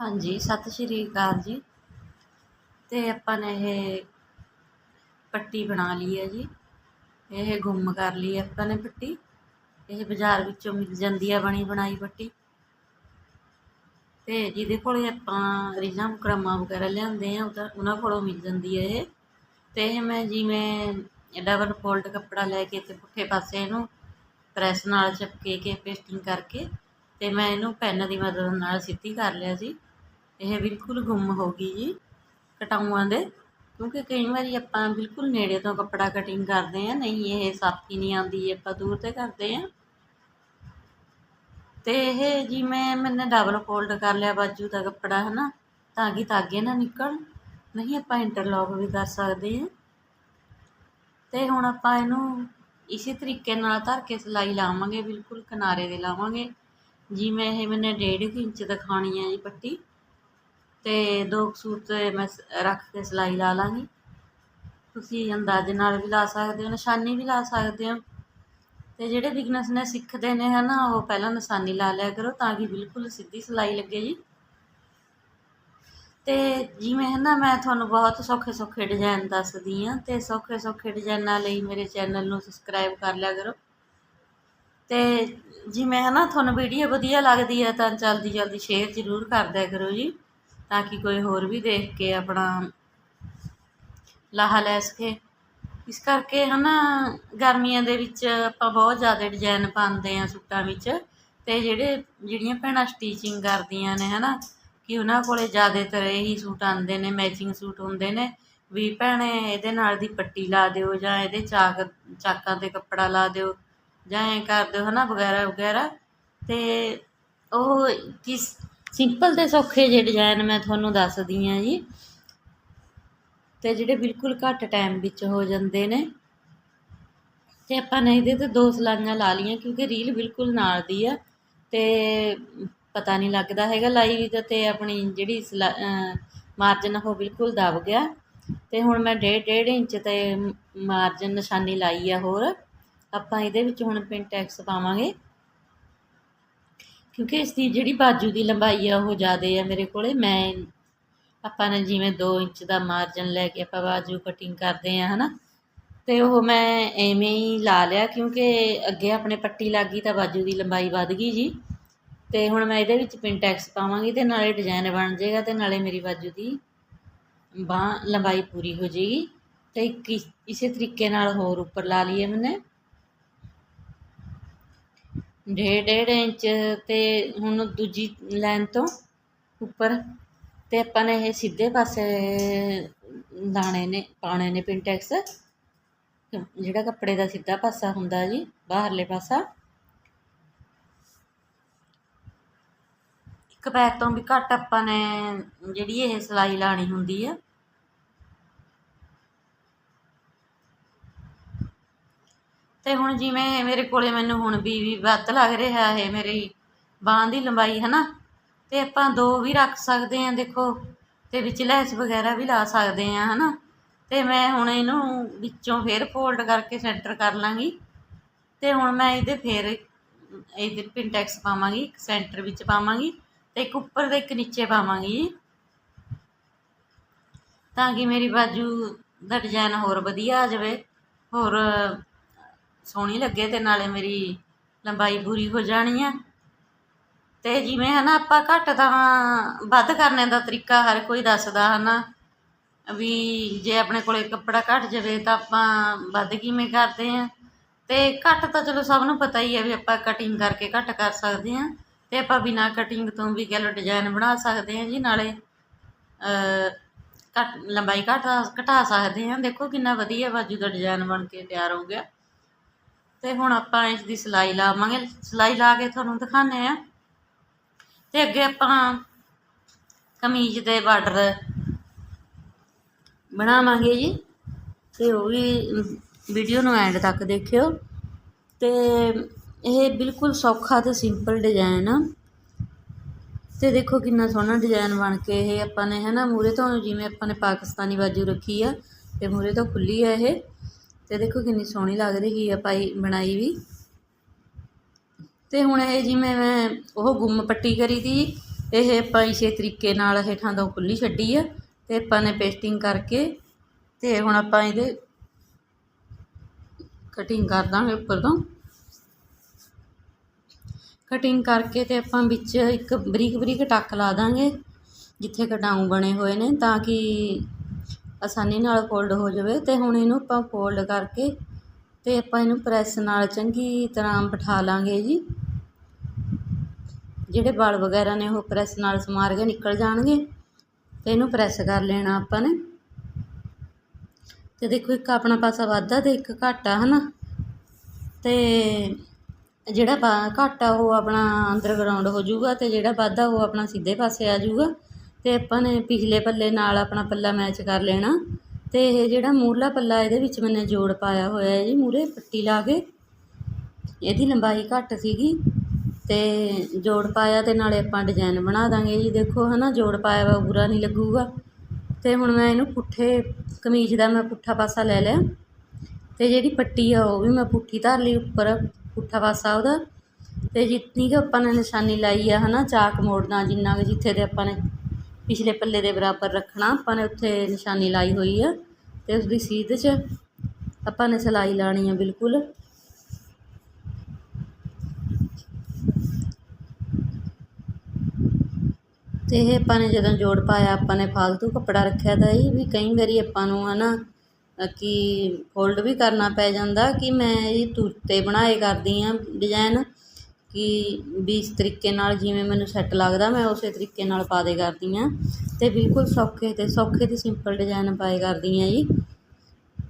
ਹਾਂਜੀ, ਸਤਿ ਸ਼੍ਰੀ ਅਕਾਲ ਜੀ। ਤੇ ਆਪਾਂ ਨੇ ਇਹ ਪੱਟੀ ਬਣਾ ਲਈ ਹੈ ਜੀ। ਇਹ ਗੁੰਮ ਕਰ ਲਈ ਹੈ ਆਪਾਂ ਨੇ ਪੱਟੀ। ਇਹ ਬਾਜ਼ਾਰ ਵਿੱਚੋਂ ਮਿਲ ਜਾਂਦੀ ਹੈ ਬਣੀ ਬਣਾਈ ਪੱਟੀ। ਤੇ ਜਿਹਦੇ ਕੋਲੇ ਆਪਾਂ ਰੀਝਾਂ ਮੁਕਰਮਾ ਵਗੈਰਾ ਲਿਆਉਂਦੇ ਆ ਉਹਦਾ ਉਹਨਾਂ ਕੋਲੋਂ ਮਿਲ ਜਾਂਦੀ ਹੈ ਇਹ। ਤੇ ਇਹ ਮੈਂ ਜਿਵੇਂ ਡਬਲ ਫੋਲਡ ਕੱਪੜਾ ਲੈ ਕੇ ਤੇ ਪੁੱਠੇ ਪਾਸੇ ਇਹਨੂੰ ਪ੍ਰੈਸ ਨਾਲ ਚਪਕੇ ਕੇ, ਪੇਸਟਿੰਗ ਕਰਕੇ ਤੇ ਮੈਂ ਇਹਨੂੰ ਪੈਨ ਦੀ ਮਦਦ ਨਾਲ ਸਿੱਧੀ ਕਰ ਲਿਆ ਜੀ ਇਹ ਬਿਲਕੁਲ ਗੁੰਮ ਹੋ ਗਈ ਜੀ ਕਟਾਊਆਂ ਦੇ, ਕਿਉਂਕਿ ਕਈ ਵਾਰੀ ਆਪਾਂ ਬਿਲਕੁਲ ਨੇੜੇ ਤੋਂ ਕੱਪੜਾ ਕਟਿੰਗ ਕਰਦੇ ਆ ਨਹੀਂ ਇਹ ਸਾਫੀ ਨਹੀਂ ਆਉਂਦੀ, ਆਪਾਂ ਦੂਰ ਤੇ ਕਰਦੇ ਆ ਤੇ ਇਹ ਜਿਵੇਂ ਮੈਨੇ ਡਬਲ ਫੋਲਡ ਕਰ ਲਿਆ ਬਾਜੂ ਦਾ ਕੱਪੜਾ ਹੈ ਨਾ ਤਾਂ ਕਿ ਧਾਗੇ ਨਾ ਨਿਕਲ ਨਹੀਂ, ਆਪਾਂ ਇੰਟਰਲੌਕ ਵੀ ਕਰ ਸਕਦੇ ਆ ਤੇ ਹੁਣ ਆਪਾਂ ਇਹਨੂੰ ਇਸੇ ਤਰੀਕੇ ਨਾਲ ਧਰ ਕੇ ਸਿਲਾਈ ਲਾਵਾਂਗੇ, ਬਿਲਕੁਲ ਕਿਨਾਰੇ ਦੇ ਲਾਵਾਂਗੇ। ਜਿਵੇਂ ਇਹ ਮੈਨੇ ਡੇਢ ਕੁ ਇੰਚ ਦਿਖਾਣੀ ਹੈ ਜੀ ਪੱਟੀ। ਤੇ ਦੋ ਸੂਟ ਮੈਂ ਸ- ਰੱਖ ਕੇ ਸਿਲਾਈ ਲਾ ਲਾਂਗੀ। ਤੁਸੀਂ ਅੰਦਾਜ਼ੇ ਨਾਲ ਵੀ ਲਾ ਸਕਦੇ ਹੋ, ਨਿਸ਼ਾਨੀ ਵੀ ਲਾ ਸਕਦੇ ਹੋ। ਤੇ ਜਿਹੜੇ ਬਿਗਨਸ ਨੇ ਸਿੱਖਦੇ ਨੇ ਹਨਾ, ਉਹ ਪਹਿਲਾਂ ਨਿਸ਼ਾਨੀ ਲਾ ਲਿਆ ਕਰੋ ਤਾਂ ਕਿ ਬਿਲਕੁਲ ਸਿੱਧੀ ਸਿਲਾਈ ਲੱਗੇ ਜੀ। ਤੇ ਜਿਵੇਂ ਹੈ ਨਾ ਮੈਂ ਤੁਹਾਨੂੰ ਬਹੁਤ ਸੌਖੇ ਸੌਖੇ ਡਿਜ਼ਾਈਨ ਦੱਸਦੀ ਆ ਤੇ ਸੌਖੇ ਸੌਖੇ ਡਿਜ਼ਾਈਨਾਂ ਲਈ ਮੇਰੇ ਚੈਨਲ ਨੂੰ ਸਬਸਕ੍ਰਾਈਬ ਕਰ ਲਿਆ ਕਰੋ। ਤੇ ਜਿਵੇਂ ਹੈ ਨਾ ਤੁਹਾਨੂੰ ਵੀਡੀਓ ਵਧੀਆ ਲੱਗਦੀ ਹੈ ਤਾਂ ਜਲਦੀ ਜਲਦੀ ਸ਼ੇਅਰ ਜ਼ਰੂਰ ਕਰ ਦਿਆ ਕਰੋ ਜੀ। ਤਾਂ ਕਿ ਕੋਈ ਹੋਰ ਵੀ ਦੇਖ ਕੇ ਆਪਣਾ ਲਾਹਾ ਲੈ ਸਕੇ। ਇਸ ਕਰਕੇ ਹਨਾ, ਗਰਮੀਆਂ ਦੇ ਵਿੱਚ ਆਪਾਂ ਬਹੁਤ ਜ਼ਿਆਦਾ ਡਿਜ਼ਾਈਨ ਪਾਉਂਦੇ ਆ ਸੂਟਾਂ ਵਿੱਚ ਤੇ ਜਿਹੜੇ, ਜਿਹੜੀਆਂ ਭੈਣਾਂ ਸਟੀਚਿੰਗ ਕਰਦੀਆਂ ਨੇ ਹਨਾ, ਕਿ ਉਹਨਾਂ ਕੋਲੇ ਜ਼ਿਆਦਾਤਰ ਇਹੀ ਸੂਟ ਆਉਂਦੇ ਨੇ ਮੈਚਿੰਗ ਸੂਟ ਹੁੰਦੇ ਨੇ, ਵੀ ਭੈਣੇ ਇਹਦੇ ਨਾਲ ਦੀ ਪੱਟੀ ਲਾ ਦਿਓ ਜਾਂ ਇਹਦੇ ਚਾਕ, ਚਾਕਾਂ ਤੇ ਕੱਪੜਾ ਲਾ ਦਿਓ ਜਾਂ ਐਂ ਕਰ ਦਿਓ ਹਨਾ, ਵਗੈਰਾ ਵਗੈਰਾ। ਤੇ ਉਹ ਕਿਸ ਸਿੰਪਲ ਤੇ ਸੌਖੇ ਜਿਹੇ ਡਿਜ਼ਾਈਨ ਮੈਂ ਤੁਹਾਨੂੰ ਦੱਸਦੀ ਆ ਜੀ, ਤੇ ਜਿਹੜੇ ਬਿਲਕੁਲ ਘੱਟ ਟਾਈਮ ਵਿੱਚ ਹੋ ਜਾਂਦੇ ਨੇ, ਤੇ ਆਪਾਂ ਨੇ ਇਹਦੇ ਤੇ ਦੋ ਸਲਾਈਆਂ ਲਾ ਲਈਆਂ ਕਿਉਂਕਿ ਰੀਲ ਬਿਲਕੁਲ ਨਾਲ ਦੀ ਆ, ਤੇ ਪਤਾ ਨਹੀਂ ਲੱਗਦਾ ਹੈਗਾ ਲਾਈ ਦਾ ਤੇ ਆਪਣੀ ਜਿਹੜੀ ਮਾਰਜਨ ਉਹ ਬਿਲਕੁਲ ਦਬ ਗਿਆ, ਤੇ ਹੁਣ ਮੈਂ ਡੇਢ ਡੇਢ ਇੰਚ ਤੇ ਮਾਰਜਨ ਨਿਸ਼ਾਨੀ ਲਾਈ ਆ ਹੋਰ, ਆਪਾਂ ਇਹਦੇ ਵਿੱਚ ਹੁਣ ਪਿੰਟੈਕਸ ਪਾਵਾਂਗੇ। ਕਿਉਂਕਿ ਇਸ ਦੀ ਜਿਹੜੀ ਬਾਜੂ ਦੀ ਲੰਬਾਈ ਆ, ਉਹ ਜ਼ਿਆਦਾ ਆ ਮੇਰੇ ਕੋਲੇ। ਮੈਂ ਆਪਾਂ ਨੇ ਜਿਵੇਂ 2 ਇੰਚ ਦਾ ਮਾਰਜਨ ਲੈ ਕੇ ਆਪਾਂ ਬਾਜੂ ਕਟਿੰਗ ਕਰਦੇ ਆ, ਹਨਾ? ਤੇ ਉਹ ਮੈਂ ਐਵੇਂ ਹੀ ਲਾ ਲਿਆ ਕਿਉਂਕਿ ਅੱਗੇ ਆਪਣੇ ਪੱਟੀ ਲੱਗ ਗਈ ਤਾਂ ਬਾਜੂ ਦੀ ਲੰਬਾਈ ਵੱਧ ਗਈ ਜੀ। ਤੇ ਹੁਣ ਮੈਂ ਇਹਦੇ ਵਿੱਚ ਪਿੰਟੈਕਸ ਪਾਵਾਂਗੀ ਤੇ ਨਾਲੇ ਡਿਜ਼ਾਈਨ ਬਣ ਜਾਏਗਾ ਤੇ ਨਾਲੇ ਮੇਰੀ ਬਾਜੂ ਦੀ ਬਾਹ ਲੰਬਾਈ ਪੂਰੀ ਹੋ ਜਾਏਗੀ। ਤੇ ਇਸੇ ਤਰੀਕੇ ਨਾਲ ਹੋਰ ਉੱਪਰ ਲਾ ਲਈਏ ਮੈਨੇ। ਡੇਢ ਡੇਢ ਇੰਚ ਤੇ ਹੁਣ ਦੂਜੀ ਲਾਈਨ ਤੋਂ ਉੱਪਰ। ਤੇ ਆਪਾਂ ਨੇ ਇਹ ਸਿੱਧੇ ਪਾਸੇ ਦਾਣੇ ਨੇ ਪਾਣੇ ਨੇ ਪਿੰਟੈਕਸ ਜਿਹੜਾ ਕੱਪੜੇ ਦਾ ਸਿੱਧਾ ਪਾਸਾ ਹੁੰਦਾ ਜੀ, ਬਾਹਰਲੇ ਪਾਸਾ। ਇੱਕ ਪੈਰ ਤੋਂ ਵੀ ਘੱਟ ਆਪਾਂ ਨੇ ਜਿਹੜੀ ਇਹ ਸਿਲਾਈ ਲਾਣੀ ਹੁੰਦੀ ਆ ਤੇ ਹੁਣ ਜਿਵੇਂ ਮੇਰੇ ਕੋਲੇ ਮੈਨੂੰ ਹੁਣ ਵੀ ਵੀ ਵੱਧ ਲੱਗ ਰਿਹਾ ਹੈ ਮੇਰੀ ਬਾਂਹ ਦੀ ਲੰਬਾਈ ਹੈ ਨਾ ਤੇ ਆਪਾਂ ਦੋ ਵੀ ਰੱਖ ਸਕਦੇ ਹਾਂ, ਦੇਖੋ, ਤੇ ਵਿੱਚ ਲੈਸ ਵਗੈਰਾ ਵੀ ਲਾ ਸਕਦੇ ਹਾਂ ਹੈ ਨਾ ਤੇ ਮੈਂ ਹੁਣ ਇਹਨੂੰ ਵਿੱਚੋਂ ਫੇਰ ਫੋਲਡ ਕਰਕੇ ਸੈਂਟਰ ਕਰ ਲਾਂਗੀ। ਤੇ ਹੁਣ ਮੈਂ ਇਹਦੇ ਫੇਰ ਇਹਦੇ ਪਿੰਟੈਕਸ ਪਾਵਾਂਗੀ, ਇੱਕ ਸੈਂਟਰ ਵਿੱਚ ਪਾਵਾਂਗੀ ਤੇ ਇੱਕ ਉੱਪਰ ਤੇ ਇੱਕ ਨੀਚੇ ਪਾਵਾਂਗੀ। ਤਾਂ ਕਿ ਮੇਰੀ ਬਾਜੂ ਦਾ ਡਿਜ਼ਾਈਨ ਹੋਰ ਵਧੀਆ ਆ ਜਾਵੇ, ਹੋਰ ਸੋਹਣੀ ਲੱਗੇ ਤੇ ਨਾਲੇ ਮੇਰੀ ਲੰਬਾਈ ਪੂਰੀ ਹੋ ਜਾਣੀ ਆ। ਤੇ ਜਿਵੇਂ ਹਨਾ ਆਪਾਂ ਘੱਟ ਤਾਂ ਵੱਧ ਕਰਨੇ ਦਾ ਤਰੀਕਾ ਹਰ ਕੋਈ ਦੱਸਦਾ ਹਨਾ, ਵੀ ਜੇ ਆਪਣੇ ਕੋਲੇ ਕੱਪੜਾ ਘੱਟ ਜਾਵੇ ਤਾਂ ਆਪਾਂ ਵੱਧ ਕਿਵੇਂ ਕਰਦੇ ਆ। ਤੇ ਘੱਟ ਤਾਂ ਚਲੋ ਸਭ ਨੂੰ ਪਤਾ ਹੀ ਹੈ ਵੀ ਆਪਾਂ ਕਟਿੰਗ ਕਰਕੇ ਘੱਟ ਕਰ ਸਕਦੇ ਆ, ਤੇ ਆਪਾਂ ਬਿਨਾ ਕਟਿੰਗ ਤੋਂ ਵੀ ਕਹਿ ਲਓ ਡਿਜ਼ਾਈਨ ਬਣਾ ਸਕਦੇ ਆ ਜੀ, ਨਾਲੇ ਘੱਟ, ਲੰਬਾਈ ਘਟਾ ਘਟਾ ਸਕਦੇ ਆ। ਦੇਖੋ ਕਿੰਨਾ ਵਧੀਆ ਬਾਜੂ ਦਾ ਡਿਜ਼ਾਈਨ ਬਣ ਕੇ ਤਿਆਰ ਹੋ ਗਿਆ। ਤੇ ਹੁਣ ਆਪਾਂ ਇਸ ਦੀ ਸਿਲਾਈ ਲਾਵਾਂਗੇ। ਸਿਲਾਈ ਲਾ ਕੇ ਤੁਹਾਨੂੰ ਦਿਖਾਉਂਦੇ ਆ ਤੇ ਅੱਗੇ ਆਪਾਂ ਕਮੀਜ਼ ਦੇ ਬਾਰਡਰ ਬਣਾਵਾਂਗੇ ਜੀ। ਤੇ ਉਹ ਵੀ ਵੀਡੀਓ ਨੂੰ ਐਂਡ ਤੱਕ ਦੇਖਿਓ। ਤੇ ਇਹ ਬਿਲਕੁਲ ਸੌਖਾ ਤੇ ਸਿੰਪਲ ਡਿਜ਼ਾਈਨ ਆ। ਤੇ ਦੇਖੋ ਕਿੰਨਾ ਸੋਹਣਾ ਡਿਜ਼ਾਈਨ ਬਣ ਕੇ ਇਹ ਆਪਾਂ ਨੇ ਹੈ ਨਾ ਮੂਰੇ ਤੋਂ ਜਿਵੇਂ ਆਪਾਂ ਨੇ ਪਾਕਿਸਤਾਨੀ ਬਾਜੂ ਰੱਖੀ ਆ, ਤੇ ਮੂਰੇ ਤੋਂ ਖੁੱਲੀ ਆ ਇਹ। ਤੇ ਦੇਖੋ ਕਿੰਨੀ ਸੋਹਣੀ ਲੱਗ ਰਹੀ ਆ ਪਾਈ ਬਣਾਈ ਵੀ। ਤੇ ਹੁਣ ਇਹ ਜਿਵੇਂ ਮੈਂ ਉਹ ਗੁੰਮ ਪੱਟੀ ਕਰੀ ਦੀ ਇਹ ਆਪਾਂ ਇਸੇ ਤਰੀਕੇ ਨਾਲ ਹੇਠਾਂ ਤੋਂ ਖੁੱਲੀ ਛੱਡੀ ਆ ਤੇ ਆਪਾਂ ਨੇ ਪੇਸਟਿੰਗ ਕਰਕੇ ਤੇ ਹੁਣ ਆਪਾਂ ਇਹਦੇ ਕਟਿੰਗ ਕਰ ਦਾਂਗੇ ਉੱਪਰ ਤੋਂ। ਕਟਿੰਗ ਕਰਕੇ ਤੇ ਆਪਾਂ ਵਿੱਚ ਇੱਕ ਬਰੀਕ ਬਰੀਕ ਟੱਕ ਲਾ ਦਾਂਗੇ, ਜਿੱਥੇ ਕਟਾਊ ਬਣੇ ਹੋਏ ਨੇ ਤਾਂ ਕਿ ਆਸਾਨੀ ਨਾਲ ਫੋਲਡ ਹੋ ਜਾਵੇ ਅਤੇ ਹੁਣ ਇਹਨੂੰ ਆਪਾਂ ਫੋਲਡ ਕਰਕੇ ਅਤੇ ਆਪਾਂ ਇਹਨੂੰ ਪ੍ਰੈਸ ਨਾਲ ਚੰਗੀ ਤਰ੍ਹਾਂ ਬਿਠਾ ਲਾਂਗੇ ਜੀ। ਜਿਹੜੇ ਵਾਲ ਵਗੈਰਾ ਨੇ ਉਹ ਪ੍ਰੈਸ ਨਾਲ ਸਮਾਰ ਕੇ ਨਿਕਲ ਜਾਣਗੇ ਤੇ ਇਹਨੂੰ ਪ੍ਰੈਸ ਕਰ ਲੈਣਾ ਆਪਾਂ ਨੇ। ਤੇ ਦੇਖੋ ਇੱਕ ਆਪਣਾ ਪਾਸਾ ਵਾਧਾ ਤੇ ਇੱਕ ਘਾਟਾ ਹਨਾ? ਤੇ ਜਿਹੜਾ ਬਾ ਘਾਟਾ ਉਹ ਆਪਣਾ ਅੰਡਰਗਰਾਉਂਡ ਹੋ ਜਾਊਗਾ ਤੇ ਜਿਹੜਾ ਵਾਧਾ ਉਹ ਆਪਣਾ ਸਿੱਧੇ ਪਾਸੇ ਆ ਜਾਊਗਾ। ਅਤੇ ਆਪਾਂ ਨੇ ਪਿਛਲੇ ਪੱਲੇ ਨਾਲ ਆਪਣਾ ਪੱਲਾ ਮੈਚ ਕਰ ਲੈਣਾ। ਅਤੇ ਇਹ ਜਿਹੜਾ ਮੂਰਲਾ ਪੱਲਾ ਇਹਦੇ ਵਿੱਚ ਮੈਨੇ ਜੋੜ ਪਾਇਆ ਹੋਇਆ ਹੈ ਜੀ, ਮੂਹਰੇ ਪੱਟੀ ਲਾ ਕੇ। ਇਹਦੀ ਲੰਬਾਈ ਘੱਟ ਸੀਗੀ ਤੇ ਜੋੜ ਪਾਇਆ ਤੇ ਨਾਲੇ ਆਪਾਂ ਡਿਜ਼ਾਈਨ ਬਣਾ ਦਾਂਗੇ ਜੀ। ਦੇਖੋ ਹਨਾ, ਜੋੜ ਪਾਇਆ ਵਾ, ਬੁਰਾ ਨਹੀਂ ਲੱਗੂਗਾ। ਤੇ ਹੁਣ ਮੈਂ ਇਹਨੂੰ ਪੁੱਠੇ ਕਮੀਜ਼ ਦਾ ਮੈਂ ਪੁੱਠਾ ਪਾਸਾ ਲੈ ਲਿਆ। ਤੇ ਜਿਹੜੀ ਪੱਟੀ ਆ, ਉਹ ਵੀ ਮੈਂ ਪੁੱਠੀ ਧਰ ਲਈ ਉੱਪਰ, ਪੁੱਠਾ ਪਾਸਾ ਉਹਦਾ। ਤੇ ਜਿੰਨੀ ਕੁ ਆਪਾਂ ਨੇ ਨਿਸ਼ਾਨੀ ਲਾਈ ਆ ਹਨਾ, ਚਾਕ ਮੋੜਨਾ, ਜਿੰਨਾ ਕੁ ਜਿੱਥੇ ਤੇ ਆਪਾਂ ਨੇ ਪਿਛਲੇ ਪੱਲੇ ਦੇ ਬਰਾਬਰ ਰੱਖਣਾ। ਆਪਾਂ ਨੇ ਉੱਥੇ ਨਿਸ਼ਾਨੀ ਲਾਈ ਹੋਈ ਆ ਤੇ ਉਸਦੀ ਸੀਧ 'ਚ ਆਪਾਂ ਨੇ ਸਿਲਾਈ ਲਾਣੀ ਆ ਬਿਲਕੁਲ। ਤੇ ਇਹ ਆਪਾਂ ਨੇ ਜਦੋਂ ਜੋੜ ਪਾਇਆ, ਆਪਾਂ ਨੇ ਫालतू ਕੱਪੜਾ ਰੱਖਿਆ ਤਾਂ ਇਹ ਵੀ ਕਈ ਵਾਰੀ ਆਪਾਂ ਨੂੰ ਹਨਾ ਅ ਕਿ ਫੋਲਡ ਵੀ ਕਰਨਾ ਪੈ ਜਾਂਦਾ ਕਿ ਮੈਂ ਇਹ ਤੂਤੇ ਬਣਾਏ ਕਰਦੀ ਆ ਡਿਜ਼ਾਈਨ ਕਿ ਵੀ ਇਸ ਤਰੀਕੇ ਨਾਲ ਜਿਵੇਂ ਮੈਨੂੰ ਸੈੱਟ ਲੱਗਦਾ, ਮੈਂ ਉਸੇ ਤਰੀਕੇ ਨਾਲ ਪਾ ਦੇ ਕਰਦੀ ਹਾਂ। ਅਤੇ ਬਿਲਕੁਲ ਸੌਖੇ ਤੇ ਸੌਖੇ ਤੇ ਸਿੰਪਲ ਡਿਜ਼ਾਈਨ ਪਾਏ ਕਰਦੀ ਹਾਂ ਜੀ।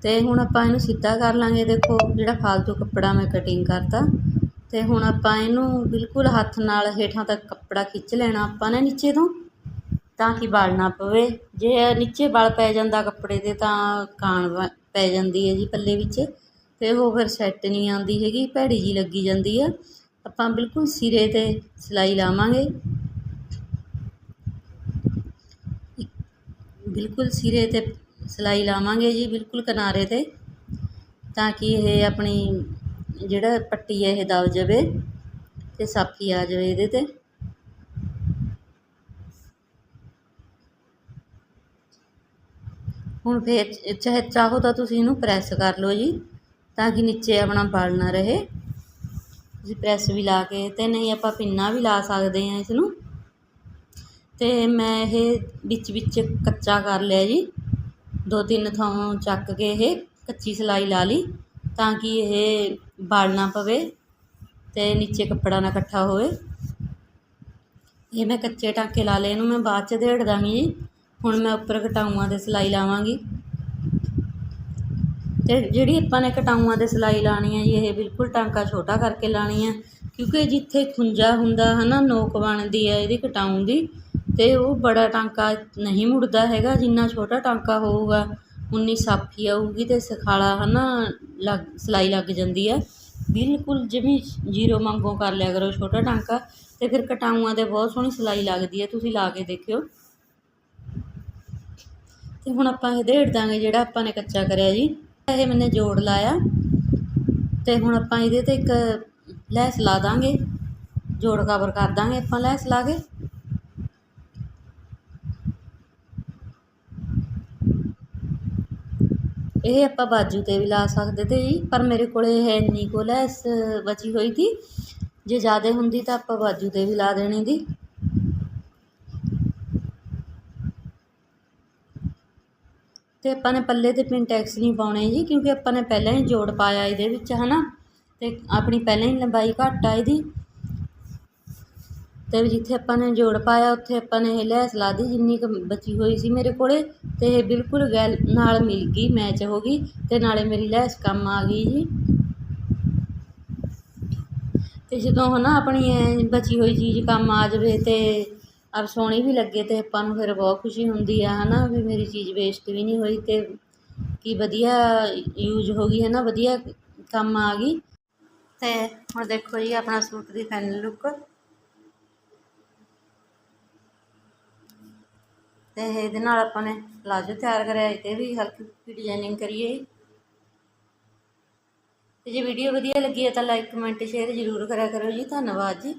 ਤੇ ਹੁਣ ਆਪਾਂ ਇਹਨੂੰ ਸਿੱਧਾ ਕਰ ਲਾਂਗੇ, ਦੇਖੋ ਜਿਹੜਾ ਫਾਲਤੂ ਕੱਪੜਾ ਮੈਂ ਕਟਿੰਗ ਕਰਤਾ। ਤੇ ਹੁਣ ਆਪਾਂ ਇਹਨੂੰ ਬਿਲਕੁਲ ਹੱਥ ਨਾਲ ਹੇਠਾਂ ਤੱਕ ਕੱਪੜਾ ਖਿੱਚ ਲੈਣਾ ਆਪਾਂ ਨੇ ਨੀਚੇ ਤੋਂ, ਤਾਂ ਕਿ ਵਲ ਨਾ ਪਵੇ। ਜੇ ਨੀਚੇ ਵਲ ਪੈ ਜਾਂਦਾ ਕੱਪੜੇ ਦੇ ਤਾਂ ਕਾਣ ਪੈ ਜਾਂਦੀ ਹੈ ਜੀ ਪੱਲੇ ਵਿੱਚ। ਤੇ ਉਹ ਫਿਰ ਸੈੱਟ ਨਹੀਂ ਆਉਂਦੀ ਹੈਗੀ, ਭੈੜੀ ਜੀ ਲੱਗੀ ਜਾਂਦੀ ਆ ਆਪਾਂ ਬਿਲਕੁਲ ਸਿਰੇ ਤੇ ਸਿਲਾਈ ਲਾਵਾਂਗੇ। ਬਿਲਕੁਲ ਸਿਰੇ ਤੇ ਸਿਲਾਈ ਲਾਵਾਂਗੇ ਜੀ, ਬਿਲਕੁਲ ਕਿਨਾਰੇ ਤੇ, ਤਾਂ ਕਿ ਇਹ ਆਪਣੀ ਜਿਹੜਾ ਪੱਟੀ ਹੈ, ਇਹ ਦਬ ਜਾਵੇ ਤੇ ਸਾਫੀ ਆ ਜਾਵੇ ਇਹਦੇ ਤੇ। ਹੁਣ ਫੇਰ ਚਾਹੇ ਚਾਹੋ ਤਾਂ ਤੁਸੀਂ ਇਹਨੂੰ ਪ੍ਰੈਸ ਕਰ ਲਓ ਜੀ, ਤਾਂ ਕਿ ਨੀਚੇ ਆਪਣਾ ਬਲ ਨਾ ਰਹੇ। ਤੁਸੀਂ ਪ੍ਰੈਸ ਵੀ ਲਾ ਕੇ ਅਤੇ ਨਹੀਂ ਆਪਾਂ ਪਿੰਨਾ ਵੀ ਲਾ ਸਕਦੇ ਹਾਂ ਇਸਨੂੰ। ਅਤੇ ਮੈਂ ਇਹ ਵਿੱਚ ਵਿੱਚ ਕੱਚਾ ਕਰ ਲਿਆ ਜੀ। ਦੋ ਤਿੰਨ ਥਾਂ ਚੱਕ ਕੇ ਇਹ ਕੱਚੀ ਸਿਲਾਈ ਲਾ ਲਈ ਤਾਂ ਕਿ ਇਹ ਵਲ ਨਾ ਪਵੇ ਅਤੇ ਨੀਚੇ ਕੱਪੜਾ ਨਾ ਇਕੱਠਾ ਹੋਵੇ। ਇਹ ਮੈਂ ਕੱਚੇ ਟਾਂਕੇ ਲਾ ਲਏ, ਇਹਨੂੰ ਮੈਂ ਬਾਅਦ ਚ ਦੇੜ ਦਾਂਗੀ ਜੀ। ਹੁਣ ਮੈਂ ਉੱਪਰ ਕਟਾਊਆਂ ਤੇ ਸਿਲਾਈ ਲਾਵਾਂਗੀ। ਤੇ ਜਿਹੜੀ ਆਪਾਂ ਨੇ ਕਟਾਊਆਂ ਤੇ ਸਿਲਾਈ ਲਾਣੀ ਹੈ ਜੀ, ਇਹ ਬਿਲਕੁਲ ਟਾਂਕਾ ਛੋਟਾ ਕਰਕੇ ਲਾਣੀ ਹੈ, ਕਿਉਂਕਿ ਜਿੱਥੇ ਖੁੰਝਾ ਹੁੰਦਾ ਹਨਾ, ਨੋਕ ਬਣਦੀ ਹੈ ਇਹਦੀ ਕਟਾਊਂ ਦੀ, ਤੇ ਉਹ ਬੜਾ ਟਾਂਕਾ ਨਹੀਂ ਮੁੜਦਾ ਹੈਗਾ, ਜਿੰਨਾ ਛੋਟਾ ਟਾਂਕਾ ਹੋਊਗਾ, ਉਨੀ ਸਾਫੀ ਆਊਗੀ ਤੇ ਸਖਾਲਾ ਹਨਾ, ਲੱਗ, ਸਿਲਾਈ ਲੱਗ ਜਾਂਦੀ ਹੈ। ਬਿਲਕੁਲ ਜਿਵੇਂ ਜੀਰੋ ਮੰਗੋ ਕਰ ਲਿਆ ਕਰੋ ਛੋਟਾ ਟਾਂਕਾ, ਤੇ ਫਿਰ ਕਟਾਊਆਂ ਤੇ ਬਹੁਤ ਸੋਹਣੀ ਸਿਲਾਈ ਲੱਗਦੀ ਹੈ, ਤੁਸੀਂ ਲਾ ਕੇ ਦੇਖਿਓ। ਤੇ ਹੁਣ ਆਪਾਂ ਇਹ ਦੇੜ ਦਾਂਗੇ ਜਿਹੜਾ ਆਪਾਂ ਨੇ ਕੱਚਾ ਕਰਿਆ ਜੀ। ਇਹ ਮੈਨੇ ਜੋੜ ਲਾਇਆ ਤੇ ਹੁਣ ਆਪਾਂ ਇਹਦੇ ਤੇ ਇੱਕ ਲੈਸ ਲਾ ਦਾਂਗੇ। ਜੋੜ ਕਵਰ ਕਰ ਦਾਂਗੇ ਆਪਾਂ ਲੈਸ ਲਾ ਕੇ। ਇਹ ਆਪਾਂ ਬਾਜੂ ਤੇ ਵੀ ਲਾ ਸਕਦੇ ਤੇ ਜੀ, ਪਰ ਮੇਰੇ ਕੋਲੇ ਹੈ ਇੰਨੀ ਕੁ ਲੈਸ ਬਚੀ ਹੋਈ ਸੀ। ਜੇ ਜ਼ਿਆਦਾ ਹੁੰਦੀ ਤਾਂ ਆਪਾਂ ਬਾਜੂ ਤੇ ਵੀ ਲਾ ਦੇਣੀ ਦੀ ਤੇ ਆਪਾਂ ਨੇ ਪੱਲੇ ਤੇ ਪਿੰਟੈਕਸ ਨਹੀਂ ਪਾਉਣੇ ਜੀ, ਕਿਉਂਕਿ ਆਪਾਂ ਨੇ ਪਹਿਲਾਂ ਹੀ ਜੋੜ ਪਾਇਆ ਇਹਦੇ ਵਿੱਚ, ਹਨਾ? ਤੇ ਆਪਣੀ ਪਹਿਲਾਂ ਹੀ ਲੰਬਾਈ ਘੱਟ ਆ ਇਹਦੀ। ਤੇ ਜਿੱਥੇ ਆਪਾਂ ਨੇ ਜੋੜ ਪਾਇਆ, ਉੱਥੇ ਆਪਾਂ ਨੇ ਇਹ ਲੈਸ ਲਾ ਦੀ ਜਿੰਨੀ ਕੁ ਬਚੀ ਹੋਈ ਸੀ ਮੇਰੇ ਕੋਲੇ, ਤੇ ਇਹ ਬਿਲਕੁਲ ਗੈਲ ਨਾਲ ਮਿਲ ਗਈ ਮੈਚ ਹੋ ਗਈ, ਤੇ ਨਾਲੇ ਮੇਰੀ ਲੈਸ ਕੰਮ ਆ ਗਈ ਜੀ। ਤੇ ਜਦੋਂ, ਹਨਾ, ਆਪਣੀ ਇਹ ਬਚੀ ਹੋਈ ਚੀਜ਼ ਕੰਮ ਆ ਜਾਵੇ ਤੇ ਆਪ ਸੋਹਣੀ ਵੀ ਲੱਗੇ ਤੇ ਆਪਾਂ ਨੂੰ ਫਿਰ ਬਹੁਤ ਖੁਸ਼ੀ ਹੁੰਦੀ ਆ, ਹਨਾ, ਵੀ ਮੇਰੀ ਚੀਜ਼ ਵੇਸਟ ਵੀ ਨਹੀਂ ਹੋਈ ਤੇ ਕੀ ਵਧੀਆ ਯੂਜ਼ ਹੋ ਗਈ ਹੈ ਨਾ ਵਧੀਆ ਕੰਮ ਆ ਗਈ। ਤੇ ਹੁਣ ਦੇਖੋ ਜੀ ਆਪਣਾ ਸੂਟ ਦੀ ਫਾਈਨਲ ਲੁੱਕ ਤੇ ਇਹਦੇ ਨਾਲ ਆਪਾਂ ਨੇ ਪਲਾਜੋ ਤਿਆਰ ਕਰਿਆ ਇਹਤੇ ਵੀ ਹਲਕੀ ਹਲਕੀ ਡਿਜ਼ਾਈਨਿੰਗ ਕਰੀਏ ਤੇ ਜੇ ਵੀਡੀਓ ਵਧੀਆ ਲੱਗੀ ਹੈ ਤਾਂ ਲਾਈਕ ਕਮੈਂਟ ਸ਼ੇਅਰ ਜ਼ਰੂਰ ਕਰਿਆ ਕਰੋ ਜੀ, ਧੰਨਵਾਦ ਜੀ।